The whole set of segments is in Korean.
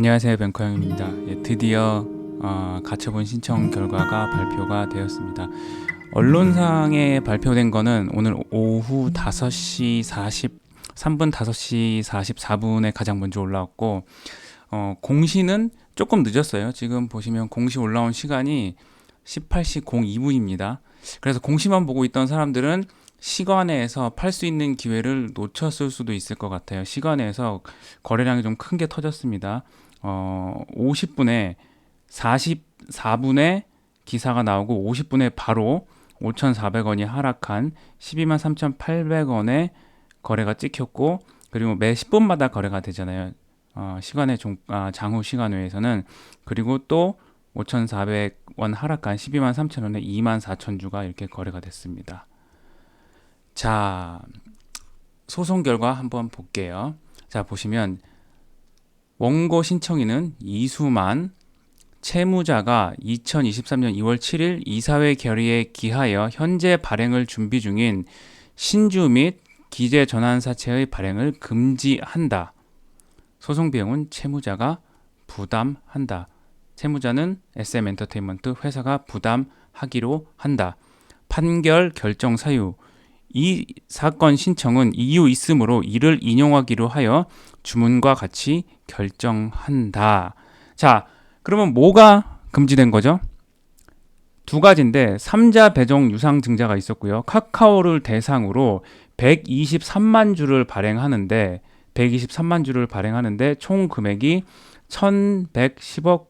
안녕하세요 뱅커형입니다. 예, 드디어 어, 가처분 신청 결과가 발표가 되었습니다. 언론상에 발표된 거는 오늘 오후 5시 43분 5시 44분에 가장 먼저 올라왔고 어, 공시는 조금 늦었어요. 지금 보시면 공시 올라온 시간이 18시 02분입니다. 그래서 공시만 보고 있던 사람들은 시간에서 팔 수 있는 기회를 놓쳤을 수도 있을 것 같아요. 시간에서 거래량이 좀 큰 게 터졌습니다. 어, 50분에 44분에 기사가 나오고 50분에 바로 5,400원이 하락한 12만 3,800원에 거래가 찍혔고 그리고 매 10분마다 거래가 되잖아요. 어, 시간의 종, 아, 장후 시간 외에서는 그리고 또 5,400원 하락한 12만 3,000원에 2만 4,000주가 이렇게 거래가 됐습니다. 자, 소송 결과 한번 볼게요. 자, 보시면 원고 신청인은 이수만 채무자가 2023년 2월 7일 이사회 결의에 기하여 현재 발행을 준비 중인 신주 및 기재 전환사채의 발행을 금지한다. 소송 비용은 채무자가 부담한다. 채무자는 SM엔터테인먼트 회사가 부담하기로 한다. 판결 결정 사유 이 사건 신청은 이유 있으므로 이를 인용하기로 하여 주문과 같이 결정한다. 자, 그러면 뭐가 금지된 거죠? 두 가지인데 삼자 배정 유상 증자가 있었고요. 카카오를 대상으로 123만 주를 발행하는데 123만 주를 발행하는데 총 금액이 1,110억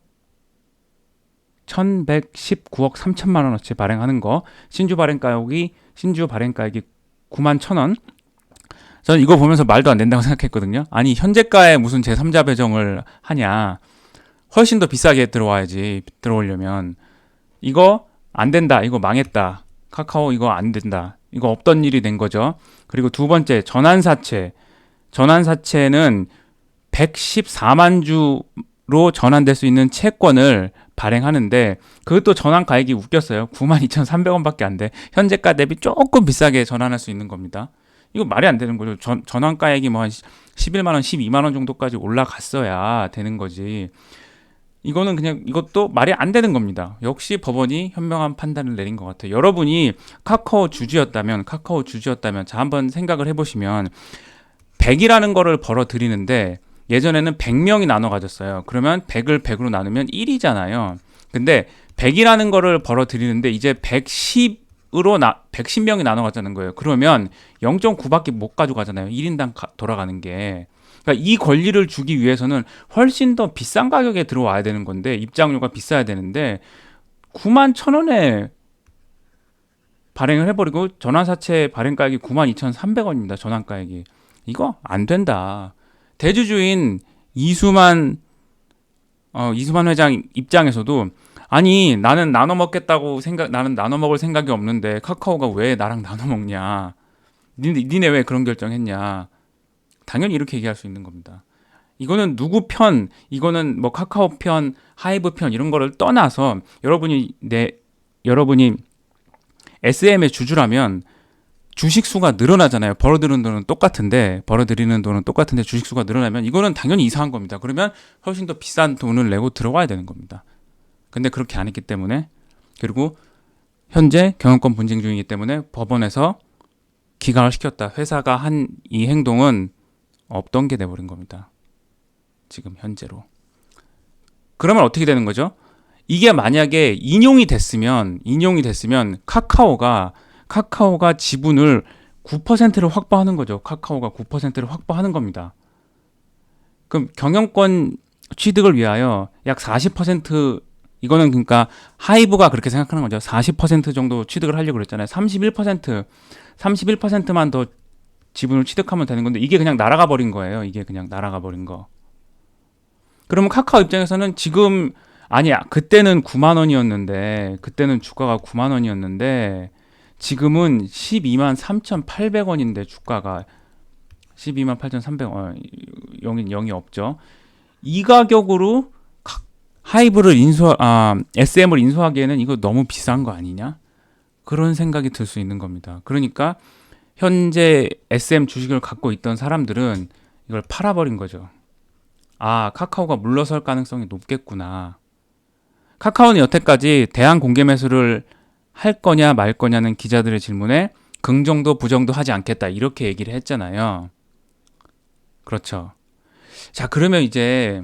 1,119억 3천만 원어치 발행하는 거 신주 발행가액이 신주 발행가액이 9만 1천 원. 저는 이거 보면서 말도 안 된다고 생각했거든요. 아니 현재가에 무슨 제3자 배정을 하냐. 훨씬 더 비싸게 들어와야지 들어오려면 이거 안 된다. 이거 망했다. 카카오 이거 안 된다. 이거 없던 일이 된 거죠. 그리고 두 번째 전환사채. 전환사채는 114만 주로 전환될 수 있는 채권을 발행하는데 그것도 전환 가액이 웃겼어요. 92,300원밖에 안 돼. 현재가 대비 조금 비싸게 전환할 수 있는 겁니다. 이거 말이 안 되는 거죠. 전, 전환 가액이 뭐 한 11만 원, 12만 원 정도까지 올라갔어야 되는 거지. 이거는 그냥 이것도 말이 안 되는 겁니다. 역시 법원이 현명한 판단을 내린 것 같아요. 여러분이 카카오 주주였다면, 카카오 주주였다면, 자, 한번 생각을 해보시면, 100이라는 거를 벌어 들이는데, 예전에는 100명이 나눠 가졌어요. 그러면 100을 100으로 나누면 1이잖아요. 근데 100이라는 거를 벌어 들이는데, 이제 110 으로 나, 110명이 나눠 가자는 거예요. 그러면 0.9밖에 못 가져가잖아요. 1인당 가, 돌아가는 게. 그러니까 이 권리를 주기 위해서는 훨씬 더 비싼 가격에 들어와야 되는 건데 입장료가 비싸야 되는데 9만 천 원에 발행을 해버리고 전환사채 발행가액이 9만 2,300원입니다. 전환가액이 이거 안 된다. 대주주인 이수만 어, 이수만 회장 입장에서도 아니 나는 나눠 먹겠다고 생각 나는 나눠 먹을 생각이 없는데 카카오가 왜 나랑 나눠 먹냐? 니네, 니네 왜 그런 결정했냐? 당연히 이렇게 얘기할 수 있는 겁니다. 이거는 누구 편, 이거는 뭐 카카오 편, 하이브 편 이런 거를 떠나서 여러분이 내 여러분이 SM의 주주라면 주식 수가 늘어나잖아요. 벌어들이는 돈은 똑같은데 벌어들이는 돈은 똑같은데 주식 수가 늘어나면 이거는 당연히 이상한 겁니다. 그러면 훨씬 더 비싼 돈을 내고 들어와야 되는 겁니다. 근데 그렇게 안 했기 때문에 그리고 현재 경영권 분쟁 중이기 때문에 법원에서 기각을 시켰다. 회사가 한 이 행동은 없던 게 돼버린 겁니다. 지금 현재로. 그러면 어떻게 되는 거죠? 이게 만약에 인용이 됐으면 인용이 됐으면 카카오가 카카오가 지분을 9%를 확보하는 거죠. 카카오가 9%를 확보하는 겁니다. 그럼 경영권 취득을 위하여 약 40% 이거는 그러니까 하이브가 그렇게 생각하는 거죠. 40% 정도 취득을 하려고 그랬잖아요. 31% 31%만 더 지분을 취득하면 되는 건데 이게 그냥 날아가 버린 거예요. 이게 그냥 날아가 버린 거. 그러면 카카오 입장에서는 지금 아니야. 그때는 9만 원이었는데 그때는 주가가 9만 원이었는데 지금은 12만 3,800원인데 주가가 12만 8,300원 어, 0이 0이 없죠. 이 가격으로 하이브를 인수 아 SM을 인수하기에는 이거 너무 비싼 거 아니냐? 그런 생각이 들 수 있는 겁니다. 그러니까 현재 SM 주식을 갖고 있던 사람들은 이걸 팔아버린 거죠. 아, 카카오가 물러설 가능성이 높겠구나. 카카오는 여태까지 대한 공개 매수를 할 거냐 말 거냐는 기자들의 질문에 긍정도 부정도 하지 않겠다 이렇게 얘기를 했잖아요. 그렇죠. 자, 그러면 이제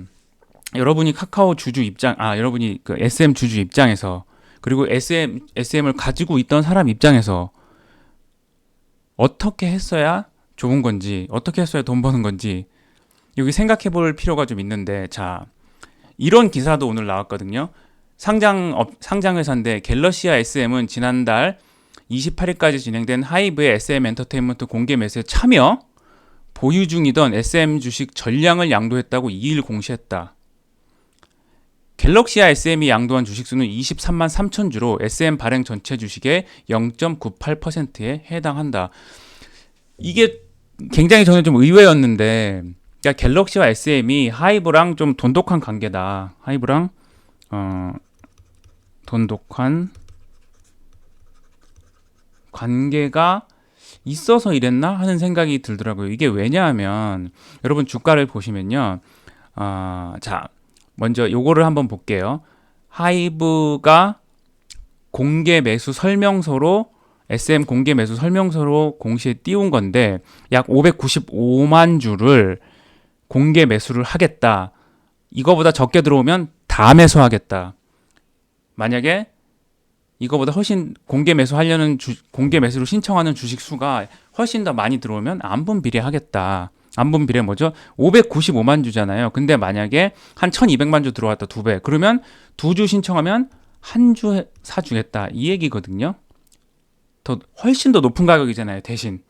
여러분이 카카오 주주 입장, 아, 여러분이 그 SM 주주 입장에서 그리고 SM, SM을 가지고 있던 사람 입장에서 어떻게 했어야 좋은 건지, 어떻게 했어야 돈 버는 건지 여기 생각해 볼 필요가 좀 있는데, 자, 이런 기사도 오늘 나왔거든요. 상장 업, 상장 회사인데 갤러시아 SM은 지난달 28일까지 진행된 하이브의 SM 엔터테인먼트 공개 매수에 참여 보유 중이던 SM 주식 전량을 양도했다고 2일 공시했다. 갤럭시아 SM이 양도한 주식 수는 23만 3천 주로 SM 발행 전체 주식의 0.98%에 해당한다. 이게 굉장히 저는 좀 의외였는데, 그러니까 갤럭시와 SM이 하이브랑 좀 돈독한 관계다. 하이브랑 어, 돈독한 관계가 있어서 이랬나 하는 생각이 들더라고요. 이게 왜냐하면 여러분 주가를 보시면요. 아, 자, 먼저 요거를 한번 볼게요. 하이브가 공개 매수 설명서로 SM 공개 매수 설명서로 공시에 띄운 건데 약 595만 주를 공개 매수를 하겠다. 이거보다 적게 들어오면 다 매수하겠다. 만약에 이거보다 훨씬 공개 매수하려는 주, 공개 매수를 신청하는 주식 수가 훨씬 더 많이 들어오면 안분 비례 하겠다. 안분 비례 뭐죠? 595만 주잖아요. 근데 만약에 한 1200만 주 들어왔다 두 배. 그러면 두 주 신청하면 한 주 사주겠다. 이 얘기거든요. 더 훨씬 더 높은 가격이잖아요. 대신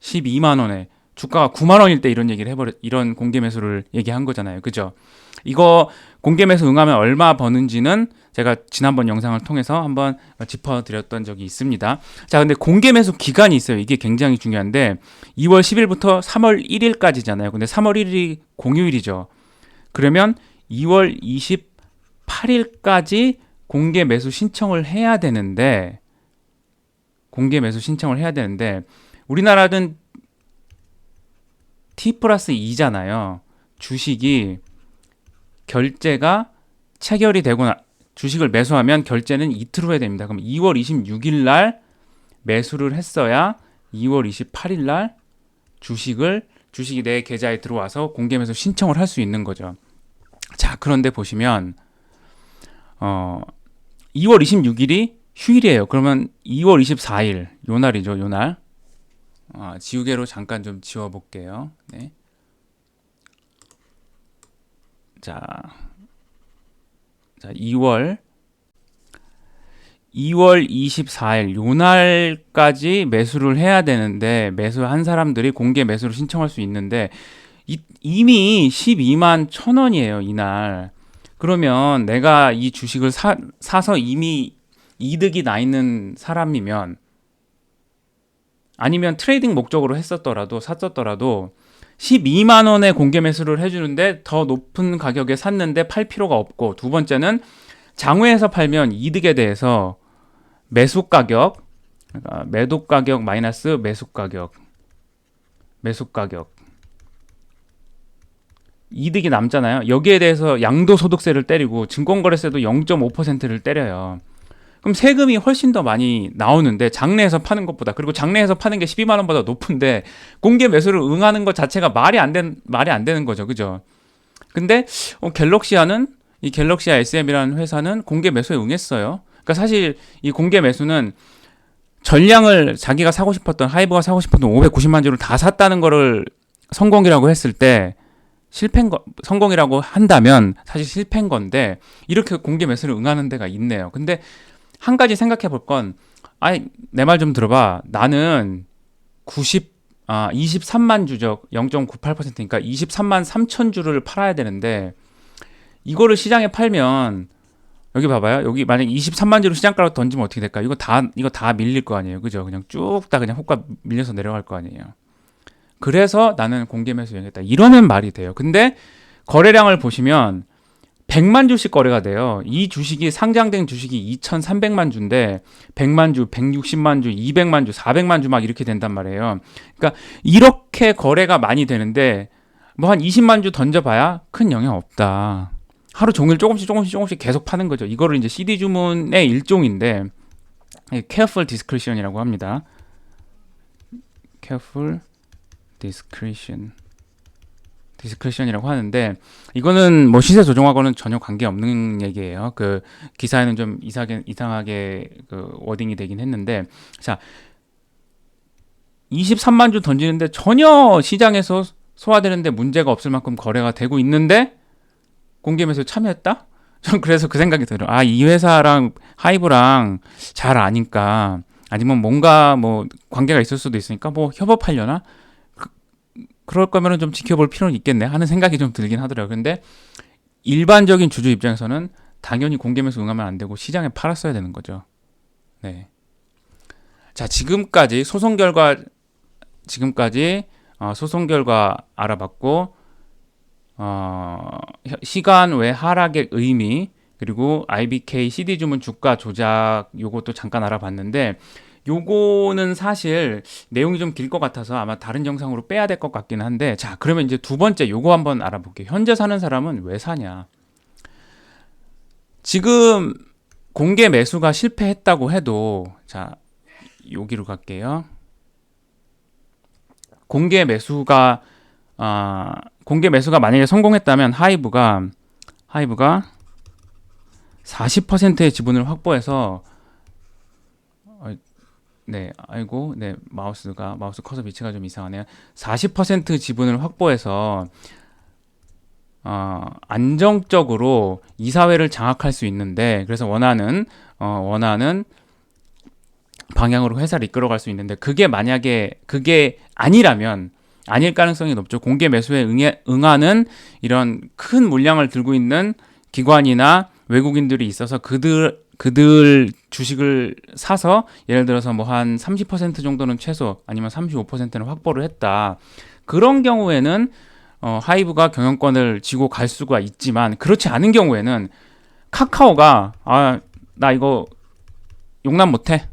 12만 원에 주가가 9만 원일 때 이런 얘기를 해버려 이런 공개 매수를 얘기한 거잖아요. 그죠? 이거 공개 매수 응하면 얼마 버는지는 제가 지난번 영상을 통해서 한번 짚어드렸던 적이 있습니다. 자, 근데 공개 매수 기간이 있어요. 이게 굉장히 중요한데 2월 10일부터 3월 1일까지잖아요. 근데 3월 1일이 공휴일이죠. 그러면 2월 28일까지 공개 매수 신청을 해야 되는데 공개 매수 신청을 해야 되는데 우리나라는 T 플러스 2잖아요. 주식이 결제가 체결이 되고 나, 주식을 매수하면 결제는 이틀 후에 됩니다. 그럼 2월 26일 날 매수를 했어야 2월 28일 날 주식을 주식이 내 계좌에 들어와서 공개 매수 신청을 할 수 있는 거죠. 자, 그런데 보시면 어 2월 26일이 휴일이에요. 그러면 2월 24일 요 날이죠. 요 날. 아, 지우개로 잠깐 좀 지워 볼게요. 네. 자, 자 2월 2월 24일 요 날까지 매수를 해야 되는데 매수한 사람들이 공개 매수를 신청할 수 있는데 이, 이미 12만 천 원이에요 이날 그러면 내가 이 주식을 사, 사서 이미 이득이 나 있는 사람이면 아니면 트레이딩 목적으로 했었더라도 샀었더라도 12만 원에 공개 매수를 해주는데 더 높은 가격에 샀는데 팔 필요가 없고 두 번째는 장외에서 팔면 이득에 대해서 매수 가격, 그러니까 매도 가격 마이너스 매수 가격, 매수 가격 이득이 남잖아요. 여기에 대해서 양도소득세를 때리고 증권거래세도 0.5%를 때려요. 그럼 세금이 훨씬 더 많이 나오는데 장내에서 파는 것보다 그리고 장내에서 파는 게 12만 원보다 높은데 공개 매수를 응하는 것 자체가 말이 안 된 말이 안 되는 거죠. 그죠? 근데 어, 갤럭시아는 이 갤럭시아 SM이라는 회사는 공개 매수에 응했어요. 그러니까 사실 이 공개 매수는 전량을 자기가 사고 싶었던 하이브가 사고 싶었던 590만 주를 다 샀다는 거를 성공이라고 했을 때 실패인 거 성공이라고 한다면 사실 실패인 건데 이렇게 공개 매수를 응하는 데가 있네요. 근데 한 가지 생각해 볼 건, 아니, 내말 좀 들어봐. 나는 90, 아, 23만 주적 0.98%니까 23만 3천 주를 팔아야 되는데, 이거를 시장에 팔면, 여기 봐봐요. 여기 만약 23만 주로 시장가로 던지면 어떻게 될까? 이거 다, 이거 다 밀릴 거 아니에요. 그죠? 그냥 쭉 다 그냥 호가 밀려서 내려갈 거 아니에요. 그래서 나는 공개 매수 여행했다. 이러면 말이 돼요. 근데 거래량을 보시면 100만 주씩 거래가 돼요. 이 주식이 상장된 주식이 2,300만 주인데 100만 주, 160만 주, 200만 주, 400만 주 막 이렇게 된단 말이에요. 그러니까 이렇게 거래가 많이 되는데 뭐 한 20만 주 던져봐야 큰 영향 없다. 하루 종일 조금씩 조금씩 조금씩 계속 파는 거죠. 이거를 이제 CD 주문의 일종인데 예, careful discretion이라고 합니다. careful discretion 디스크리션이라고 하는데 이거는 뭐 시세 조정하고는 전혀 관계 없는 얘기예요. 그 기사에는 좀 이상하게 이상하게 그 워딩이 되긴 했는데 자 23만 주 던지는데 전혀 시장에서 소화되는데 문제가 없을 만큼 거래가 되고 있는데 공개 매수 참여했다? 전 그래서 그 생각이 들어요. 아, 이 회사랑 하이브랑 잘 아니까 아니면 뭔가 뭐 관계가 있을 수도 있으니까 뭐 협업하려나? 그, 그럴 거면은 좀 지켜볼 필요는 있겠네 하는 생각이 좀 들긴 하더라고요. 근데 일반적인 주주 입장에서는 당연히 공개 매수 응하면 안 되고 시장에 팔았어야 되는 거죠. 네. 자, 지금까지 소송 결과 지금까지 어, 소송 결과 알아봤고 어, 혀- 시간 외 하락의 의미 그리고 IBK CD 주문 주가 조작 요것도 잠깐 알아봤는데 요거는 사실 내용이 좀 길 것 같아서 아마 다른 영상으로 빼야 될 것 같긴 한데 자 그러면 이제 두 번째 요거 한번 알아볼게요. 현재 사는 사람은 왜 사냐? 지금 공개 매수가 실패했다고 해도 자 여기로 갈게요. 공개 매수가 아 공개 매수가 만약에 성공했다면 하이브가 하이브가 40%의 지분을 확보해서 어, 네 아이고 네 마우스가 마우스 커서 위치가 좀 이상하네요 40% 지분을 확보해서 어, 안정적으로 이사회를 장악할 수 있는데 그래서 원하는 어, 원하는 방향으로 회사를 이끌어갈 수 있는데 그게 만약에 그게 아니라면 아닐 가능성이 높죠. 공개 매수에 응하는 이런 큰 물량을 들고 있는 기관이나 외국인들이 있어서 그들 그들 주식을 사서 예를 들어서 뭐 한 30% 정도는 최소 아니면 35%는 확보를 했다. 그런 경우에는 어, 하이브가 경영권을 쥐고 갈 수가 있지만 그렇지 않은 경우에는 카카오가 아 나 이거 용납 못해.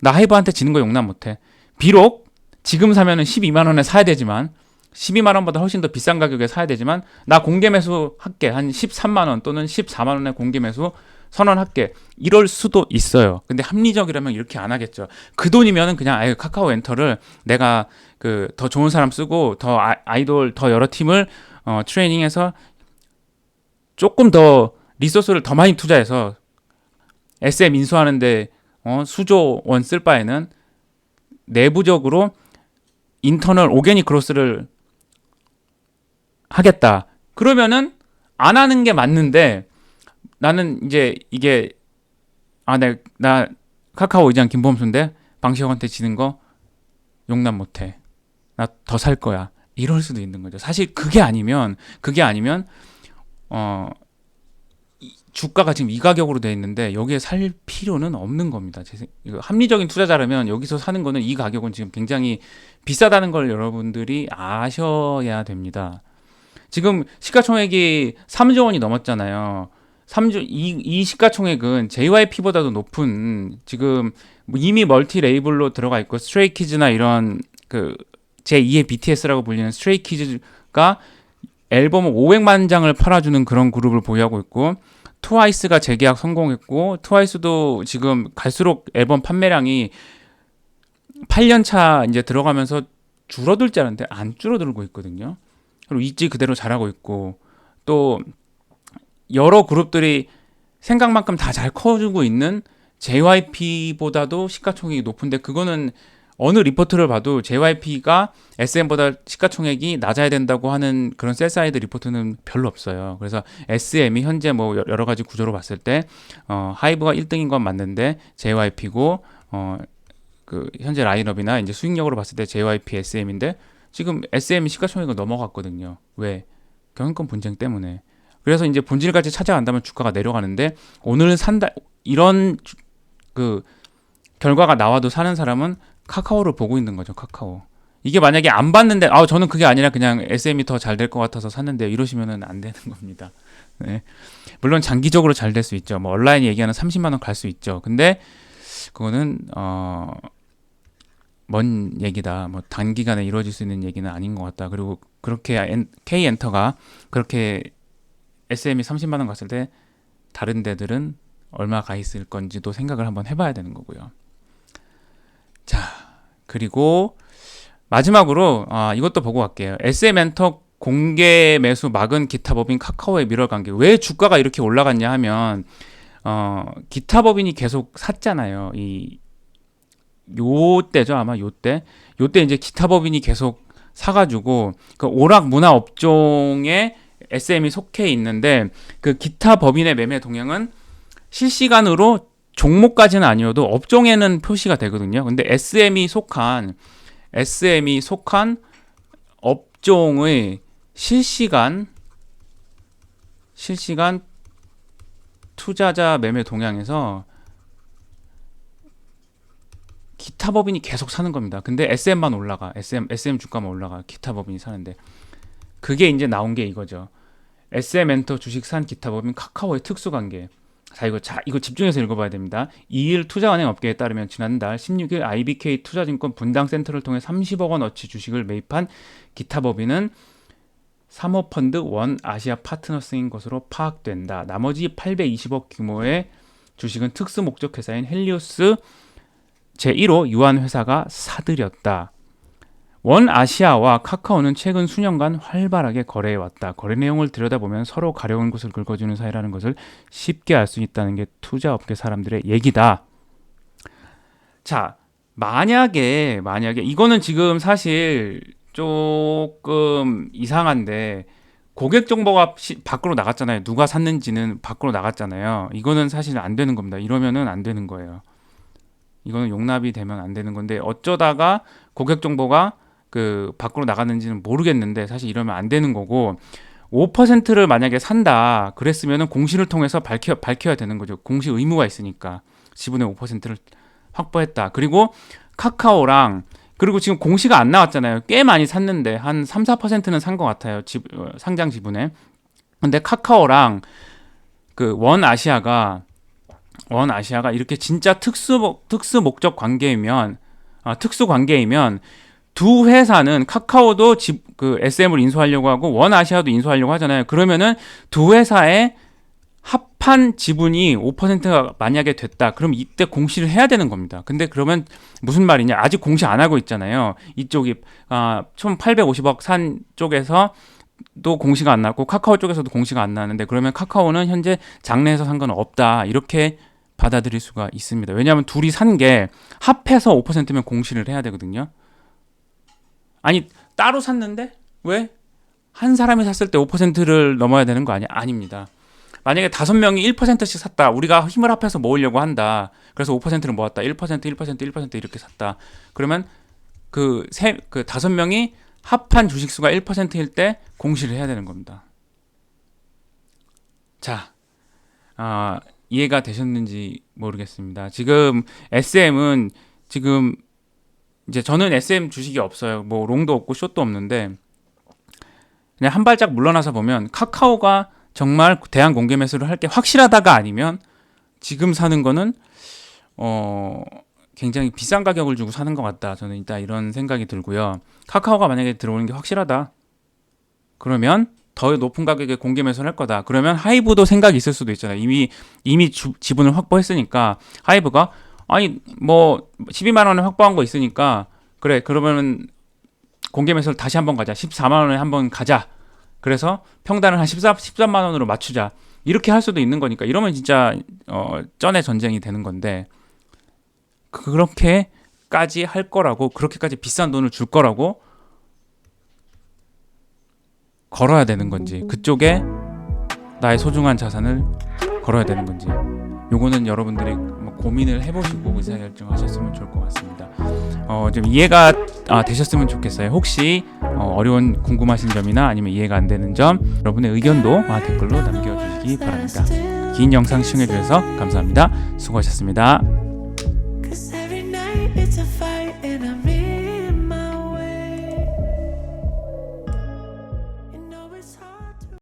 나 하이브한테 지는 거 용납 못해. 비록 지금 사면은 12만 원에 사야 되지만 12만 원보다 훨씬 더 비싼 가격에 사야 되지만 나 공개 매수 할게 한 13만 원 또는 14만 원에 공개 매수 선언할게 이럴 수도 있어요. 근데 합리적이라면 이렇게 안 하겠죠. 그 돈이면은 그냥 아예 카카오 엔터를 내가 그 더 좋은 사람 쓰고 더 아- 아이돌 더 여러 팀을 어, 트레이닝해서 조금 더 리소스를 더 많이 투자해서 SM 인수하는데 어, 수조 원 쓸 바에는 내부적으로 인터널 오게닉 크로스를 하겠다. 그러면은 안 하는 게 맞는데 나는 이제 이게 아나 나 카카오 의장 김범수인데 방시혁한테 지는 거 용납 못해. 나 더 살 거야. 이럴 수도 있는 거죠. 사실 그게 아니면 그게 아니면 어 이- 주가가 지금 이 가격으로 돼 있는데 여기에 살 필요는 없는 겁니다. 합리적인 투자자라면 여기서 사는 거는 이 가격은 지금 굉장히 비싸다는 걸 여러분들이 아셔야 됩니다. 지금 시가총액이 3조 원이 넘었잖아요. 3조 이, 이 시가총액은 JYP보다도 높은 지금 뭐 이미 멀티 레이블로 들어가 있고 스트레이키즈나 이런 그 제2의 BTS라고 불리는 스트레이키즈가 앨범을 500만 장을 팔아주는 그런 그룹을 보유하고 있고 트와이스가 재계약 성공했고 트와이스도 지금 갈수록 앨범 판매량이 8년 차 이제 들어가면서 줄어들 줄 알았는데 안 줄어들고 있거든요. 그리고 있지 그대로 잘하고 있고 또 여러 그룹들이 생각만큼 다 잘 커주고 있는 JYP보다도 시가총액이 높은데 그거는 어느 리포트를 봐도 JYP가 SM보다 시가총액이 낮아야 된다고 하는 그런 셀사이드 리포트는 별로 없어요. 그래서 SM이 현재 뭐 여- 여러 가지 구조로 봤을 때 어, 하이브가 1등인 건 맞는데 JYP고 어, 그 현재 라인업이나 이제 수익력으로 봤을 때 JYP SM인데 지금 SM이 시가총액을 넘어갔거든요. 왜? 경영권 분쟁 때문에. 그래서 이제 본질까지 찾아간다면 주가가 내려가는데 오늘 산다 이런 주- 그 결과가 나와도 사는 사람은 카카오를 보고 있는 거죠. 카카오. 이게 만약에 안 봤는데 아 저는 그게 아니라 그냥 SM이 더 잘 될 것 같아서 샀는데 이러시면은 안 되는 겁니다. 네. 물론 장기적으로 잘 될 수 있죠. 뭐 온라인 얘기하는 30만 원 갈 수 있죠. 근데 그거는 어 먼 얘기다. 뭐 단기간에 이루어질 수 있는 얘기는 아닌 것 같다. 그리고 그렇게 엔- K 엔터가 그렇게 SM이 30만 원 갔을 때 다른 데들은 얼마 가 있을 건지도 생각을 한번 해봐야 되는 거고요. 자 그리고 마지막으로 아, 이것도 보고 갈게요. SM 엔터 공개 매수 막은 기타 법인 카카오의 미러 관계. 왜 주가가 이렇게 올라갔냐 하면 어, 기타 법인이 계속 샀잖아요. 이 요때죠 아마 요때 요때 이제 기타 법인이 계속 사가지고 그 오락 문화 업종에 SM이 속해 있는데 그 기타 법인의 매매 동향은 실시간으로 종목까지는 아니어도 업종에는 표시가 되거든요. 근데 SM이 속한 SM이 속한 업종의 실시간 실시간 투자자 매매 동향에서 기타 법인이 계속 사는 겁니다. 근데 SM만 올라가. SM SM 주가만 올라가. 기타 법인이 사는데 그게 이제 나온 게 이거죠. SM 엔터 주식 산 기타 법인 카카오의 특수 관계. 자 이거 자 이거 집중해서 읽어봐야 됩니다. 2일 투자은행 업계에 따르면 지난달 16일 IBK 투자증권 분당센터를 통해 30억 원어치 주식을 매입한 기타 법인은 사모펀드 원 아시아 파트너스인 것으로 파악된다. 나머지 820억 규모의 주식은 특수 목적 회사인 헬리오스 제1호 유한 회사가 사들였다. 원 아시아와 카카오는 최근 수년간 활발하게 거래해 왔다. 거래 내용을 들여다보면 서로 가려운 곳을 긁어주는 사이라는 것을 쉽게 알 수 있다는 게 투자 업계 사람들의 얘기다. 자, 만약에 만약에 이거는 지금 사실 조금 이상한데 고객 정보가 시- 밖으로 나갔잖아요. 누가 샀는지는 밖으로 나갔잖아요. 이거는 사실 안 되는 겁니다. 이러면은 안 되는 거예요. 이거는 용납이 되면 안 되는 건데 어쩌다가 고객 정보가 그 밖으로 나갔는지는 모르겠는데 사실 이러면 안 되는 거고 5%를 만약에 산다 그랬으면은 공시를 통해서 밝혀 밝혀야 되는 거죠. 공시 의무가 있으니까 지분의 5%를 확보했다. 그리고 카카오랑 그리고 지금 공시가 안 나왔잖아요. 꽤 많이 샀는데 한 3, 4%는 산 것 같아요. 지, 어, 상장 지분에. 근데 카카오랑 그 원 아시아가 원 아시아가 이렇게 진짜 특수 목- 특수 목적 관계이면 아, 특수 관계이면 두 회사는 카카오도 집, 그 SM을 인수하려고 하고 원 아시아도 인수하려고 하잖아요. 그러면은 두 회사의 합한 지분이 5%가 만약에 됐다. 그럼 이때 공시를 해야 되는 겁니다. 근데 그러면 무슨 말이냐? 아직 공시 안 하고 있잖아요. 이쪽이 아, 총 850억 산 쪽에서 또 공시가 안 났고 카카오 쪽에서도 공시가 안 나는데 그러면 카카오는 현재 장내에서 산 건 없다. 이렇게 받아들일 수가 있습니다. 왜냐하면 둘이 산 게 합해서 5%면 공시를 해야 되거든요. 아니 따로 샀는데 왜? 한 사람이 샀을 때 5%를 넘어야 되는 거 아니야? 아닙니다. 만약에 다섯 명이 1%씩 샀다. 우리가 힘을 합해서 모으려고 한다. 그래서 5%를 모았다. 1%, 1%, 1% 이렇게 샀다. 그러면 그 세 그 다섯 명이 합한 주식 수가 1%일 때 공시를 해야 되는 겁니다. 자, 아, 이해가 되셨는지 모르겠습니다. 지금 SM은 지금 이제 저는 SM 주식이 없어요. 뭐 롱도 없고 숏도 없는데 그냥 한 발짝 물러나서 보면 카카오가 정말 대한 공개 매수를 할게 확실하다가 아니면 지금 사는 거는 어 굉장히 비싼 가격을 주고 사는 것 같다. 저는 일단 이런 생각이 들고요. 카카오가 만약에 들어오는 게 확실하다. 그러면 더 높은 가격에 공개 매수를 할 거다. 그러면 하이브도 생각이 있을 수도 있잖아요. 이미 이미 주, 지분을 확보했으니까 하이브가 아니 뭐 12만 원에 확보한 거 있으니까 그래 그러면은 공개 매수를 다시 한번 가자. 14만 원에 한번 가자. 그래서 평단을 한 14, 13만 원으로 맞추자. 이렇게 할 수도 있는 거니까 이러면 진짜 어 쩐의 전쟁이 되는 건데 그렇게까지 할 거라고 그렇게까지 비싼 돈을 줄 거라고 걸어야 되는 건지 그쪽에 나의 소중한 자산을 걸어야 되는 건지 요거는 여러분들이 고민을 해보시고 의사결정하셨으면 좋을 것 같습니다. 어, 좀 이해가 아, 되셨으면 좋겠어요. 혹시 어, 어려운 궁금하신 점이나 아니면 이해가 안 되는 점 여러분의 의견도 아, 댓글로 남겨주시기 바랍니다. 긴 영상 시청해주셔서 감사합니다. 수고하셨습니다.